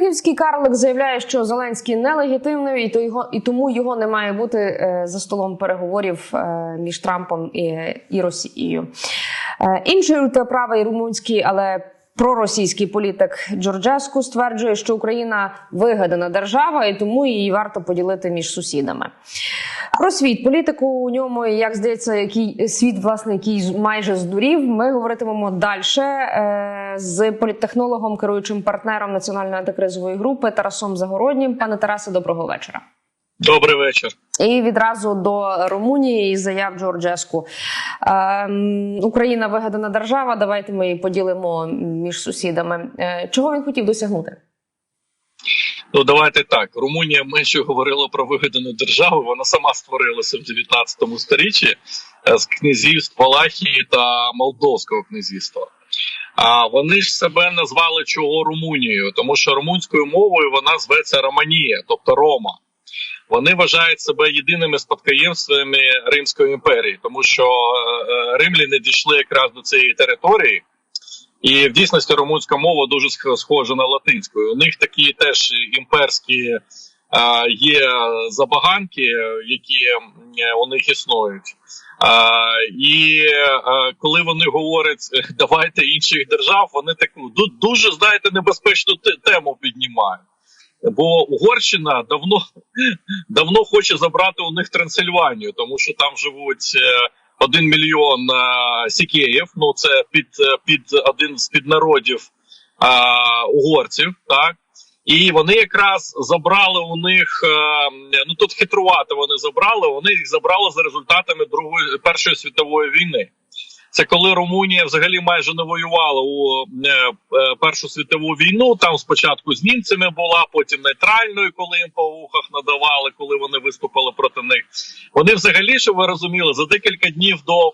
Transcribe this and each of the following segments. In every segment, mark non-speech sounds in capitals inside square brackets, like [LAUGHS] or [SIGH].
Кремлівський карлик заявляє, що Зеленський нелегітимний, і то його і тому його не має бути е, за столом переговорів е, між Трампом і, і Росією. Е, інший ультраправий румунський, але проросійський політик Джорджеску стверджує, що Україна вигадана держава, і тому її варто поділити між сусідами. Про світ політику у ньому, як здається, який світ власне який майже здурів. Ми говоритимемо далі з політтехнологом, керуючим партнером національної антикризової групи Тарасом Загороднім. Пане Тарасе, доброго вечора. Добрий вечір. І відразу до Румунії і заяв Джорджеску. Ем, Україна вигадана держава. Давайте ми її поділимо між сусідами. Е, чого він хотів досягнути? Ну давайте так. Румунія менше говорила про вигадану державу. Вона сама створилася в 19 сторіччі е, з князівств Валахії та Молдовського князівства. А вони ж себе назвали чого Румунією, тому що румунською мовою вона зветься Романія, тобто Рома. Вони вважають себе єдиними спадкоємствами Римської імперії, тому що е, римляни дійшли якраз до цієї території. І в дійсності румунська мова дуже схожа на латинську. У них такі теж імперські є забаганки, які у них існують. А, І а, коли вони говорять [LAUGHS] давайте інших держав, вони таку дуже знаєте небезпечну тему піднімають. Бо Угорщина давно [LAUGHS] давно хоче забрати у них Трансильванію, тому що там живуть один мільйон а, сікеїв. Ну це під під один з піднародів а, угорців, так і вони якраз забрали у них. Ну тут хитрувати вони забрали. Вони їх забрали за результатами другої першої світової війни. Це коли Румунія взагалі майже не воювала у е, е, Першу світову війну. Там спочатку з німцями була, потім нейтральною, коли їм по вухах надавали, коли вони виступили проти них. Вони взагалі, що ви розуміли, за декілька днів до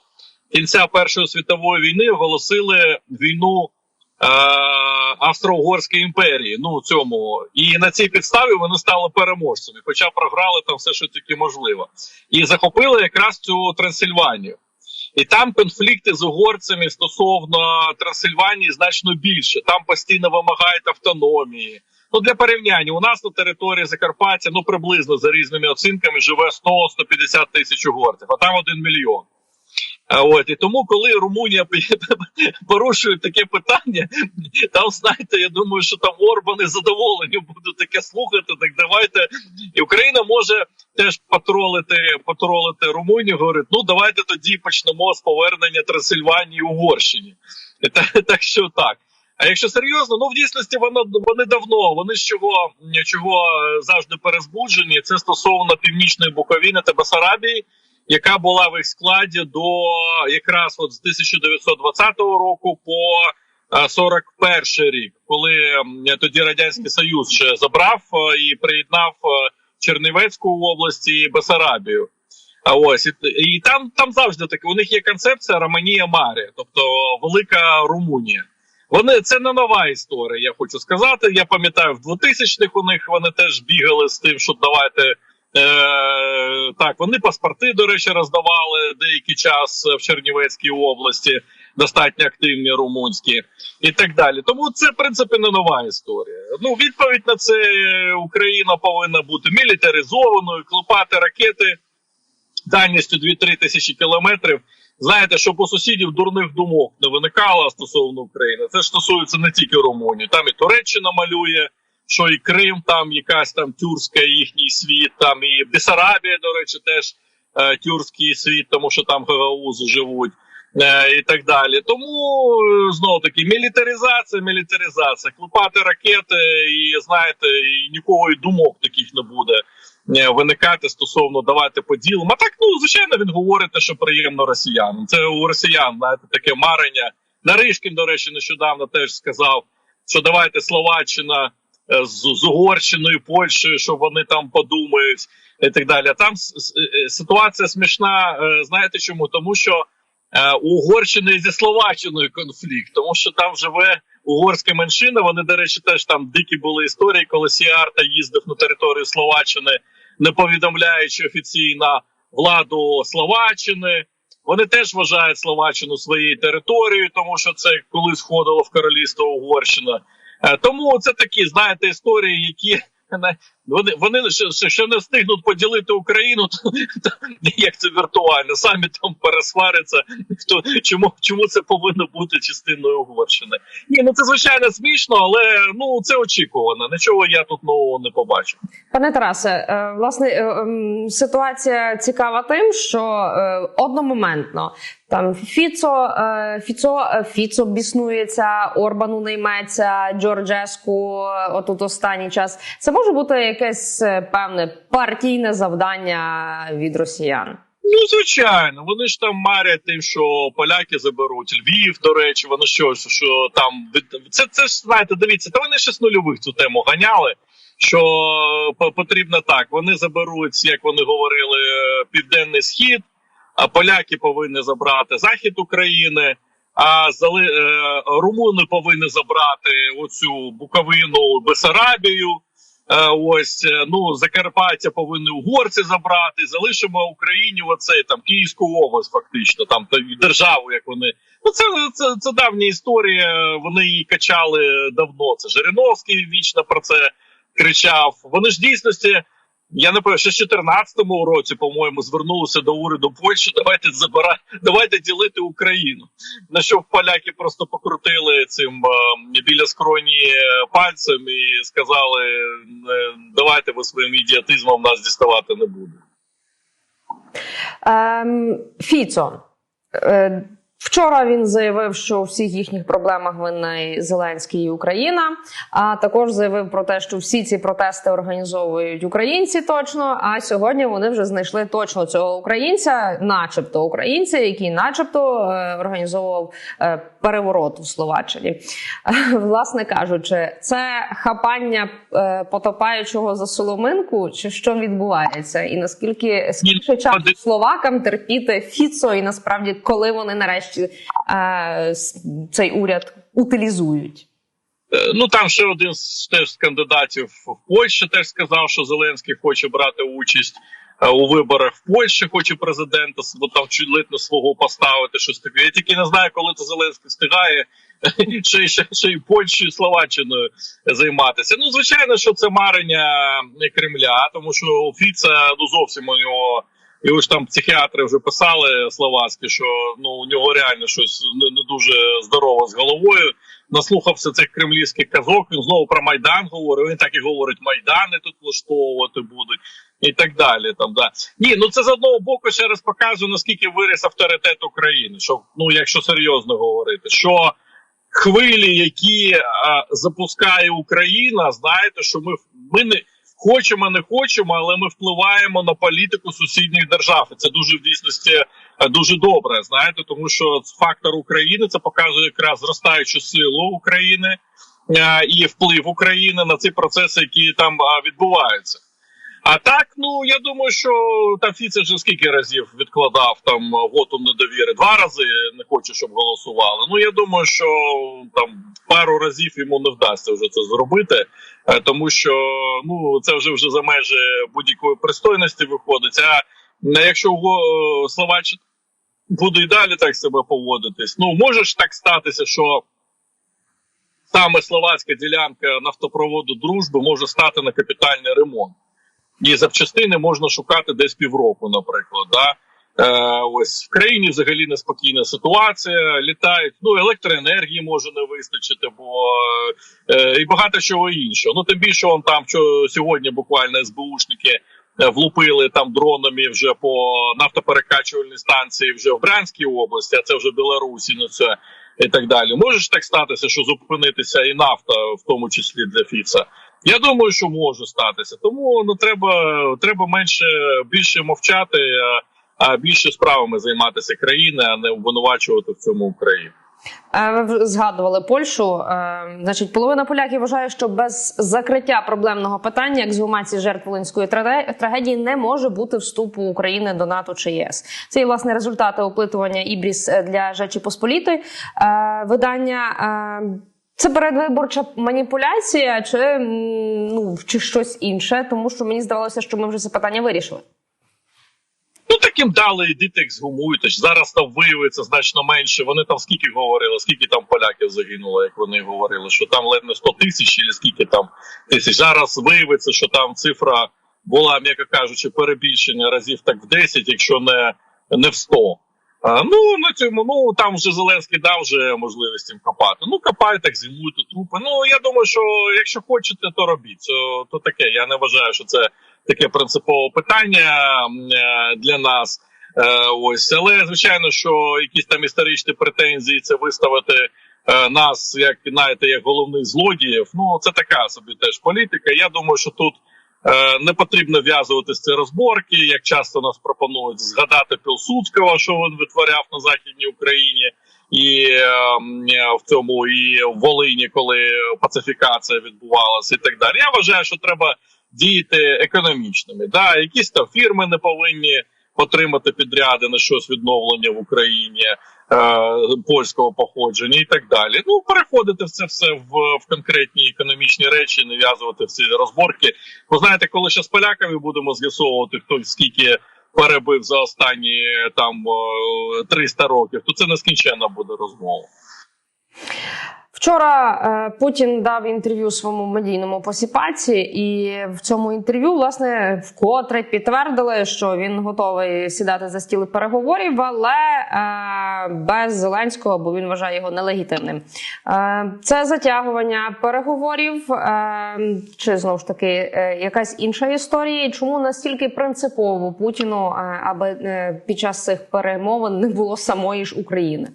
кінця Першої світової війни оголосили війну е, Австро-Угорської імперії. Ну цьому і на цій підставі вони стали переможцями, хоча програли там все, що тільки можливо, і захопили якраз цю Трансильванію. І там конфлікти з угорцями стосовно Трансильванії значно більше. Там постійно вимагають автономії. Ну для порівняння у нас на території Закарпаття ну приблизно за різними оцінками живе 100-150 тисяч угорців, а там один мільйон. От і тому, коли Румунія [LAUGHS] порушує таке питання, там знаєте, я думаю, що там Орбани задоволені будуть таке слухати. Так давайте і Україна може теж патролити патролити Румунію. Говорить, ну давайте тоді почнемо з повернення Трансильванії Угорщині. Так, [LAUGHS] так що так. А якщо серйозно, ну в дійсності воно вони давно. Вони з чого чого завжди перезбуджені. Це стосовно північної Буковини та Басарабії яка була в їх складі до якраз от з 1920 року по 41 рік, коли тоді радянський союз ще забрав і приєднав Чернівецьку область і Бесарабію. А ось і, і там там завжди таке. У них є концепція Романія Марія, тобто Велика Румунія. Вони це не нова історія. Я хочу сказати. Я пам'ятаю, в 2000-х у них вони теж бігали з тим, що давайте Е, Так, вони паспорти, до речі, роздавали деякий час в Чернівецькій області, достатньо активні румунські і так далі. Тому це в принципі не нова історія. Ну, відповідь на це Україна повинна бути мілітаризованою, клепати ракети дальністю 2-3 тисячі кілометрів. Знаєте, щоб у сусідів дурних думок не виникало стосовно України. Це ж стосується не тільки Румунії, там і Туреччина малює що і Крим, там якась там тюркська їхній світ, там і Бесарабія, до речі, теж е, тюркський світ, тому що там гагаузи живуть. Е, і так далі, тому е, знову таки мілітаризація, мілітаризація, клепати ракети, і знаєте, і нікого і думок таких не буде е, виникати стосовно давати поділимо. А так ну звичайно він говорить, що приємно росіянам. Це у росіян знаєте, таке марення. Наришкін, до речі, нещодавно теж сказав, що давайте Словаччина. Е, з, з Угорщиною, Польщею, що вони там подумають, і так далі. Там е, ситуація смішна. Е, знаєте чому? Тому що у Угорщини зі Словаччиною конфлікт, тому що там живе угорська меншина. Вони, до речі, теж там дикі були історії, коли Сіарта їздив на територію Словаччини, не повідомляючи офіційно владу Словаччини. Вони теж вважають Словаччину своєю територією, тому що це колись входило в королівство Угорщина. Е, Тому це такі, знаєте, історії, які вони, вони ще, ще- не встигнуть поділити Україну, [LAUGHS] то, то як це віртуально, самі там пересваряться. Хто чому, чому це повинно бути частиною Угорщини? Ні, ну це звичайно смішно, але ну це очікувано. Нічого я тут нового не побачив. Пане Тарасе, е, власне е, ем, ситуація цікава тим, що е, одномоментно там Фіцо, Фіцо, Фіцо біснується, Орбану не йметься, Джорджеску. Отут останній час це може бути якесь е, певне партійне завдання від росіян. Ну, звичайно, вони ж там марять тим, що поляки заберуть Львів, до речі, вони що, що, там це, це ж знаєте, дивіться, та вони ще з нульових цю тему ганяли. Що потрібно так, вони заберуть, як вони говорили, південний схід, а поляки повинні забрати захід України. А зали, е, румуни повинні забрати оцю Буковину, Бесарабію. Е, ось е, ну Закарпаття повинні угорці забрати. Залишимо Україні оцей там Київську область, фактично там державу, як вони. Ну це, це, це давня історія. Вони її качали давно. Це Жириновський вічно про це кричав. Вони ж дійсності. Я не пам'ятаю, ще в 14-му році, по-моєму, звернулися до уряду Польщі. Давайте забирати, давайте ділити Україну. На що поляки просто покрутили цим е, біля скроні пальцем і сказали: е, давайте ви своїм ідіотизмом нас діставати не будете. Ем, Фіцо. Вчора він заявив, що у всіх їхніх проблемах винна Зеленський і Україна. А також заявив про те, що всі ці протести організовують українці точно. А сьогодні вони вже знайшли точно цього українця, начебто українця, який, начебто, е, організовував е, переворот у Словаччині. Е, Власне кажучи, це хапання потопаючого за соломинку, чи що відбувається, і наскільки скільки часу словакам терпіти Фіцо, і насправді коли вони нарешті с- цей уряд утилізують. Е, Ну там ще один з теж кандидатів в Польщі теж сказав, що Зеленський хоче брати участь е, у виборах в Польщі, хоче президента, бо там чуть не свого поставити щось таке. Я тільки не знаю, коли це Зеленський встигає [LAUGHS] ще, ще, ще й Польщею, і Словаччиною займатися. Ну, звичайно, що це марення Кремля, тому що Фіца ну зовсім у нього. І ось там психіатри вже писали словацькі, що ну у нього реально щось не, не дуже здорово з головою. Наслухався цих кремлівських казок. Він знову про майдан говорив. Він так і говорить: майдани тут влаштовувати будуть і так далі. Там да ні, ну це з одного боку ще раз показує наскільки виріс авторитет України. Що ну, якщо серйозно говорити, що хвилі, які а, запускає Україна, знаєте, що ми ми не хочемо, не хочемо, але ми впливаємо на політику сусідніх держав. І це дуже в дійсності е, дуже добре. Знаєте, тому що фактор України це показує якраз зростаючу силу України е, і вплив України на ці процеси, які там відбуваються. А так, ну я думаю, що там Фіце вже скільки разів відкладав там вотум недовіри. Два рази не хоче, щоб голосували. Ну я думаю, що там пару разів йому не вдасться вже це зробити, е, тому що ну це вже вже за межі будь-якої пристойності виходить. А е, якщо е, Словаччина буде і далі так себе поводитись, ну може ж так статися, що саме словацька ділянка нафтопроводу дружби може стати на капітальний ремонт. І запчастини можна шукати десь півроку, наприклад. Да? Е, ось в країні взагалі неспокійна ситуація. Літають, ну електроенергії може не вистачити, бо е, і багато чого іншого. Ну тим більше он там що сьогодні буквально СБУшники е, влупили там дронами вже по нафтоперекачувальній станції вже в Брянській області, а це вже Білорусі. Ну це і так далі. Може ж так статися, що зупинитися і нафта, в тому числі для Фіца. Я думаю, що може статися. Тому ну треба, треба менше більше мовчати, а, більше справами займатися країни, а не обвинувачувати в цьому Україну. Е, Ви згадували Польщу. Е, Значить, половина поляків вважає, що без закриття проблемного питання ексгумації жертв волинської трагедії не може бути вступу України до НАТО чи ЄС. Це є власне результати опитування Ібріс е, для Жечі Посполітої. Е, Видання. Це передвиборча маніпуляція, чи ну чи щось інше, тому що мені здавалося, що ми вже це питання вирішили. Ну таким дали, ідите їх згумуйте. Зараз там виявиться значно менше. Вони там скільки говорили, скільки там поляків загинуло, як вони говорили, що там ледь не 100 тисяч, чи скільки там тисяч. Зараз виявиться, що там цифра була, м'яко кажучи, перебільшення разів так в 10, якщо не, не в 100. А, ну на цьому, ну там вже Зеленський дав вже можливість їм копати. Ну копайте, зімуйте трупи. Ну я думаю, що якщо хочете, то робіть. То, то таке. Я не вважаю, що це таке принципове питання е, для нас. Е, ось, але звичайно, що якісь там історичні претензії це виставити е, нас, як знаєте, як головних злодіїв. Ну це така собі теж політика. Я думаю, що тут. Е, Не потрібно в'язувати ці розборки, як часто нас пропонують згадати Пілсудського, що він витворяв на західній Україні, і е, е, в цьому і в Волині, коли пацифікація відбувалася, і так далі. Я вважаю, що треба діяти економічними. Да, якісь там фірми не повинні отримати підряди на щось відновлення в Україні е, польського походження і так далі. Ну переходити в це все в, в конкретні економічні речі, не в'язувати в ці розборки. Ви знаєте, коли ще з поляками будемо з'ясовувати, хто скільки перебив за останні там е, 300 років, то це нескінченна буде розмова. Вчора е, Путін дав інтерв'ю своєму медійному посіпальці, і в цьому інтерв'ю власне вкотре підтвердили, що він готовий сідати за стіл переговорів, але е, без Зеленського, бо він вважає його нелегітимним. Е, це затягування переговорів, чи знову ж таки якась інша історія? Чому настільки принципово Путіну, аби під час цих перемовин не було самої ж України?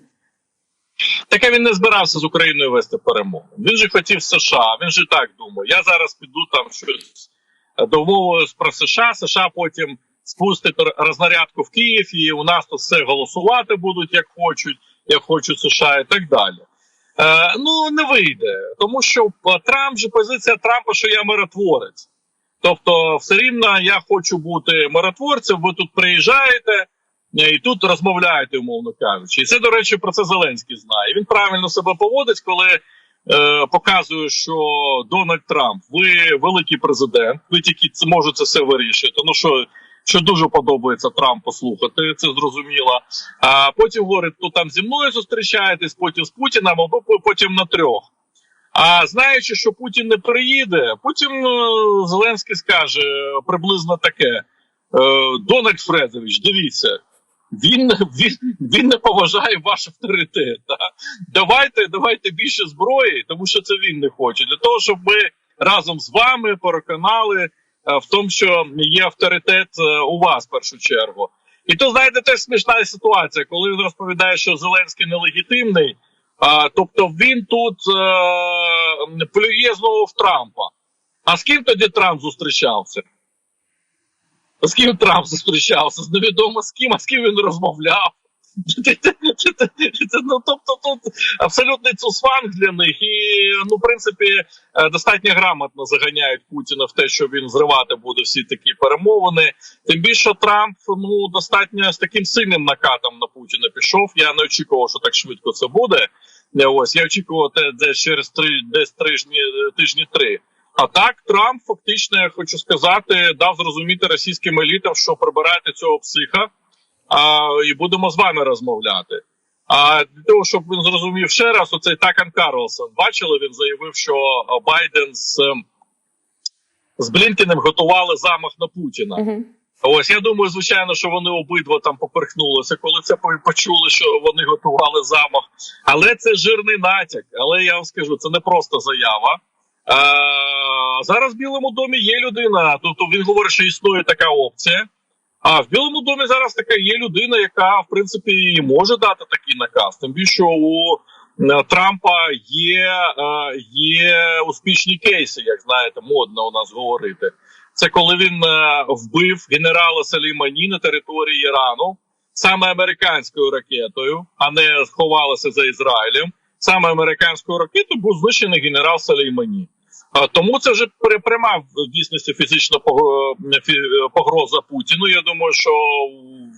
Таке він не збирався з Україною вести перемогу. Він же хотів США. Він же так думав. Я зараз піду там щось домовуюсь про США. США потім спустить рознарядку в Київ, і у нас тут все голосувати будуть як хочуть, як хочуть США, і так далі. Е, ну не вийде, тому що Трамп же позиція Трампа, що я миротворець. Тобто, все рівно я хочу бути миротворцем. Ви тут приїжджаєте. І тут розмовляєте, умовно кажучи, і це до речі про це Зеленський знає. Він правильно себе поводить, коли е, показує, що Дональд Трамп, ви великий президент, ви тільки можете це вирішити. Ну що що дуже подобається Трампу слухати, це зрозуміло. А потім говорить, то там зі мною зустрічаєтесь, потім з Путіним, або потім на трьох. А знаючи, що Путін не приїде, потім е, Зеленський скаже приблизно таке: е, Дональд Фредович, дивіться. Він він, він не поважає ваш авторитет. Да? Давайте давайте більше зброї, тому що це він не хоче. Для того, щоб ми разом з вами переконали в тому, що є авторитет у вас в першу чергу. І то, знаєте, теж смішна ситуація, коли він розповідає, що Зеленський нелегітимний, а, тобто він тут а, плює знову в Трампа. А з ким тоді Трамп зустрічався? З ким Трамп зустрічався? З невідомо з ким, а з ким він розмовляв. ну, тобто тут абсолютний цусванг для них, і ну, в принципі, достатньо грамотно заганяють Путіна в те, що він зривати буде всі такі перемовини. Тим більше Трамп ну достатньо з таким сильним накатом на Путіна пішов. Я не очікував, що так швидко це буде. Ось я очікував те, десь через три десь тижні тижні три. А так Трамп фактично я хочу сказати, дав зрозуміти російським елітам, що прибирайте цього психа, а, і будемо з вами розмовляти. А для того, щоб він зрозумів ще раз, оцей Такан Карлсон бачили, він заявив, що Байден з з Блінкіним готували замах на Путіна. Угу. Ось я думаю, звичайно, що вони обидва там поперхнулися, коли це почули, що вони готували замах. Але це жирний натяк. Але я вам скажу, це не просто заява. Зараз в Білому домі є людина. Тобто він говорить, що існує така опція. А в Білому домі зараз така є людина, яка в принципі може дати такий наказ. Тим більше у Трампа є, є успішні кейси, як знаєте, модно у нас говорити. Це коли він вбив генерала Салімані на території Ірану саме американською ракетою, а не сховалося за Ізраїлем. Саме американською ракетою був знищений генерал Салеймані. Тому це вже пряма в дійсності фізична погроза Путіну. Я думаю, що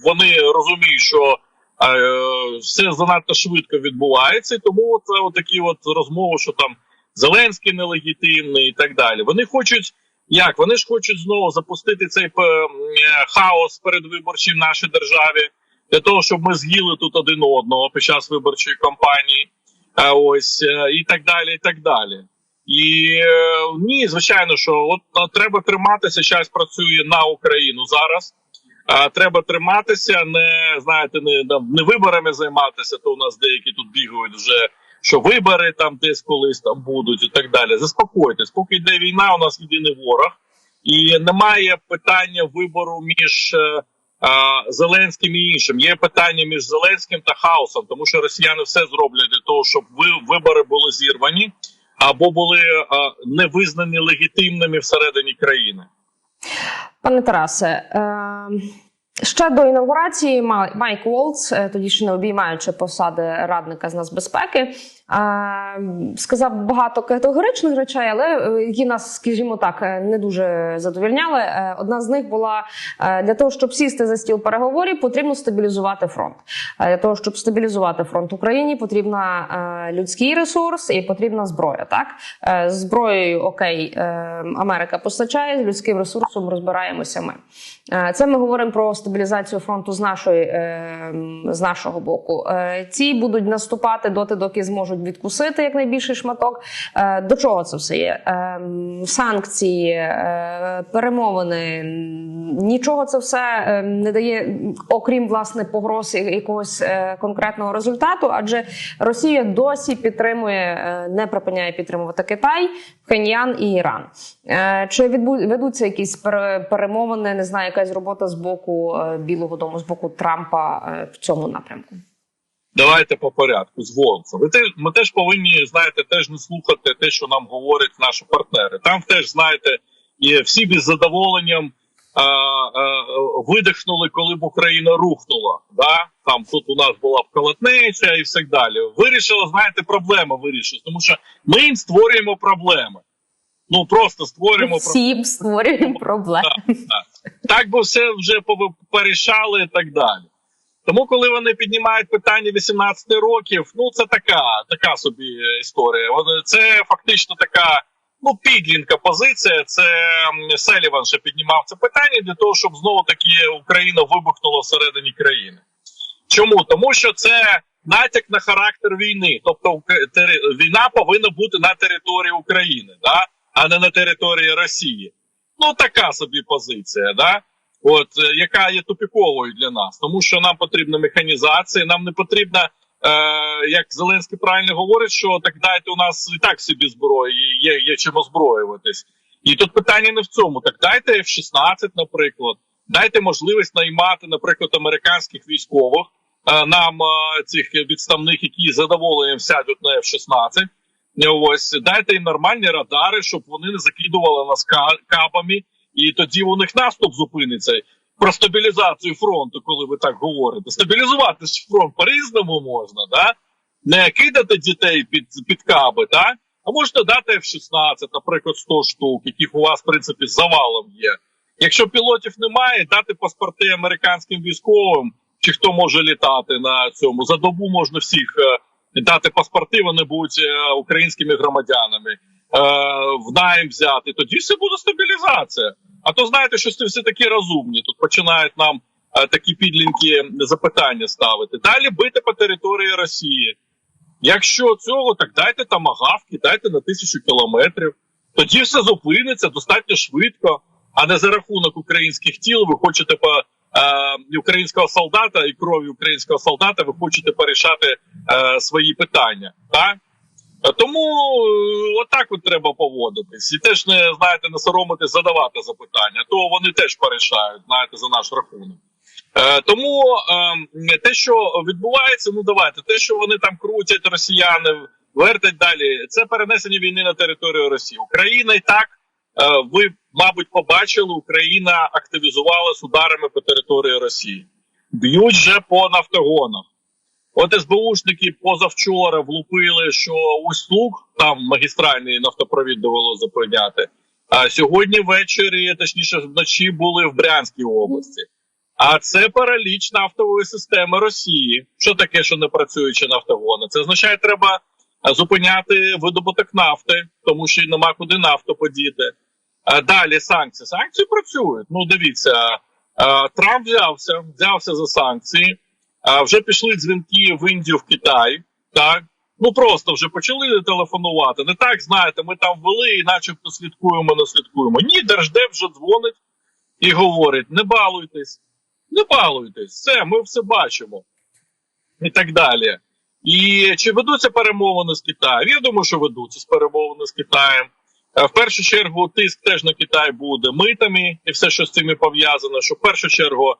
вони розуміють, що все занадто швидко відбувається, і тому це такі от розмови, що там Зеленський нелегітимний і так далі. Вони хочуть Як вони ж хочуть знову запустити цей е, хаос передвиборчий в нашій державі для того, щоб ми з'їли тут один одного під час виборчої кампанії, е, ось е, і так далі. І так далі. І е, ні, звичайно, що от треба триматися. Час працює на Україну зараз. А треба триматися, не знаєте, не, не виборами займатися. То у нас деякі тут бігають вже що вибори там десь колись там будуть і так далі. Заспокойтесь, поки йде війна, у нас єдиний ворог, і немає питання вибору між е, Зеленським і іншим. Є питання між Зеленським та хаосом, тому що росіяни все зроблять для того, щоб ви вибори були зірвані або були не визнані легітимними всередині країни. Пане Тарасе, е, ще до інаугурації Ма- Майк Волц, е, тоді ще не обіймаючи посади радника з нацбезпеки, сказав багато категоричних речей, але е, які нас, скажімо так, е, не дуже задовільняли. Е, Одна з них була для того, щоб сісти за стіл переговорів, потрібно стабілізувати фронт. Для того, щоб стабілізувати фронт Україні, потрібна людський ресурс і потрібна зброя. Так зброєю окей, Америка постачає з людським ресурсом розбираємося ми. Це ми говоримо про стабілізацію фронту з нашої з нашого боку. Ці будуть наступати доти, доки зможуть відкусити якнайбільший шматок. Е, До чого це все є? Е, Санкції, е, перемовини. Нічого це все не дає, окрім власне погроз якогось конкретного результату, адже Росія досі підтримує, не припиняє підтримувати Китай, Пхеньян і Іран. Чи ведуться якісь пере- перемовини? Не знаю, якась робота з боку Білого Дому, з боку Трампа в цьому напрямку? Давайте по порядку з Волцем. Ми теж, ми теж повинні, знаєте, теж не слухати те, що нам говорять наші партнери. Там теж, знаєте, і всі без задоволенням а, а, видихнули, коли б Україна рухнула. Да? Там тут у нас була б колотнеча і так далі. Вирішила, знаєте, проблема вирішила, тому що ми їм створюємо проблеми. Ну просто створюємо проблеми. Всім створюємо проблеми. Так би все вже порішали і так далі. Тому, коли вони піднімають питання 18 років, ну це така, така собі історія. Це фактично така ну підлінка позиція. Це Селіван ще піднімав це питання для того, щоб знову таки Україна вибухнула всередині країни. Чому? Тому що це натяк на характер війни. Тобто війна повинна бути на території України, да? а не на території Росії. Ну, така собі позиція, да? От, е, яка є тупіковою для нас, тому що нам потрібна механізація, нам не потрібна, е, як Зеленський правильно говорить, що так дайте у нас і так собі зброї, є, є чим озброюватись. І тут питання не в цьому. Так дайте F-16, наприклад, дайте можливість наймати, наприклад, американських військових, е, нам цих відставних, які з задоволенням сядуть на F-16. Ось дайте їм нормальні радари, щоб вони не закидували нас ка- кабами, і тоді у них наступ зупиниться. Про стабілізацію фронту, коли ви так говорите. Стабілізувати фронт по-різному можна, да? Не кидати дітей під, під каби, да? а можете дати F-16, наприклад, 100 штук, яких у вас, в принципі, завалом є. Якщо пілотів немає, дати паспорти американським військовим, чи хто може літати на цьому. За добу можна всіх е, дати паспорти, вони будуть е, українськими громадянами, в найм взяти. Тоді все буде стабілізація. А то знаєте, що всі такі розумні. Тут починають нам е, такі підлінки запитання ставити. Далі бити по території Росії. Якщо цього, так дайте там агавки, дайте на тисячу кілометрів. Тоді все зупиниться достатньо швидко, а не за рахунок українських тіл. Ви хочете по е, українського солдата і крові українського солдата, ви хочете порішати е, свої питання. Так? Тому е, отак от треба поводитись. І теж не знаєте, не соромитись задавати запитання, то вони теж порішають, знаєте, за наш рахунок. Е, тому е, те, що відбувається, ну давайте, те, що вони там крутять, росіяни вертять далі, це перенесення війни на територію Росії. Україна і так, е, ви, мабуть, побачили, Україна активізувалась ударами по території Росії. Б'ють вже по нафтогонах. От СБУшники позавчора влупили, що услуг там магістральний нафтопровід довело зупиняти. А сьогодні ввечері, точніше вночі, були в Брянській області. А це параліч нафтової системи Росії. Що таке, що не працюючі нафтогони? Це означає, треба зупиняти видобуток нафти, тому що нема куди нафту подіти. Е, Далі санкції. Санкції працюють. Ну, дивіться, Трамп взявся, взявся за санкції. Е, Вже пішли дзвінки в Індію, в Китай. Так. Ну просто вже почали телефонувати. Не так, знаєте, ми там ввели і начебто слідкуємо, не слідкуємо. Ні, Держдеп вже дзвонить і говорить: не балуйтесь, не балуйтесь, все, ми все бачимо. І так далі. І чи ведуться перемовини з Китаєм? Я думаю, що ведуться з перемовини з Китаєм. Е, В першу чергу тиск теж на Китай буде митами і все, що з цими пов'язано. Що в першу чергу а,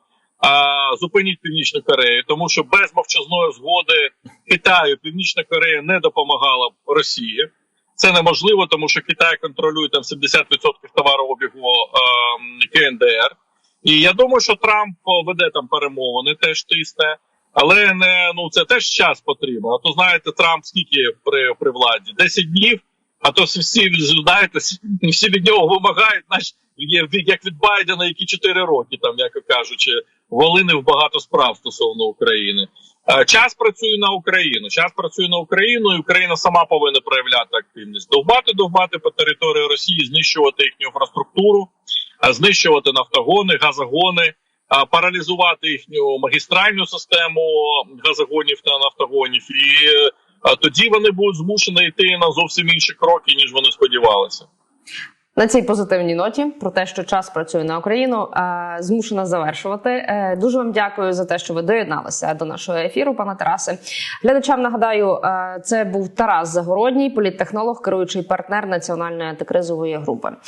зупиніть Північну Корею, тому що без мовчазної згоди Китаю Північна Корея не допомагала Росії. Це неможливо, тому що Китай контролює там 70% товарообігу ем, КНДР. І я думаю, що Трамп веде там перемовини, теж тисне. Але не ну це теж час потрібен. А то знаєте, Трамп скільки при, при владі? 10 днів. А то всі знаєте, всі від нього вимагають, знаєш, як від Байдена, які 4 роки, там, як кажучи, волинив багато справ стосовно України. Е, Час працює на Україну. Час працює на Україну, і Україна сама повинна проявляти активність. Довбати, довбати по території Росії, знищувати їхню інфраструктуру, а знищувати нафтогони, газогони, паралізувати їхню магістральну систему газогонів та нафтогонів. І е, тоді вони будуть змушені йти на зовсім інші кроки, ніж вони сподівалися. На цій позитивній ноті про те, що час працює на Україну, е, змушена завершувати. Е, Дуже вам дякую за те, що ви доєдналися до нашого ефіру, пане Тарасе. Глядачам нагадаю, е, це був Тарас Загородній, політтехнолог, керуючий партнер національної антикризової групи.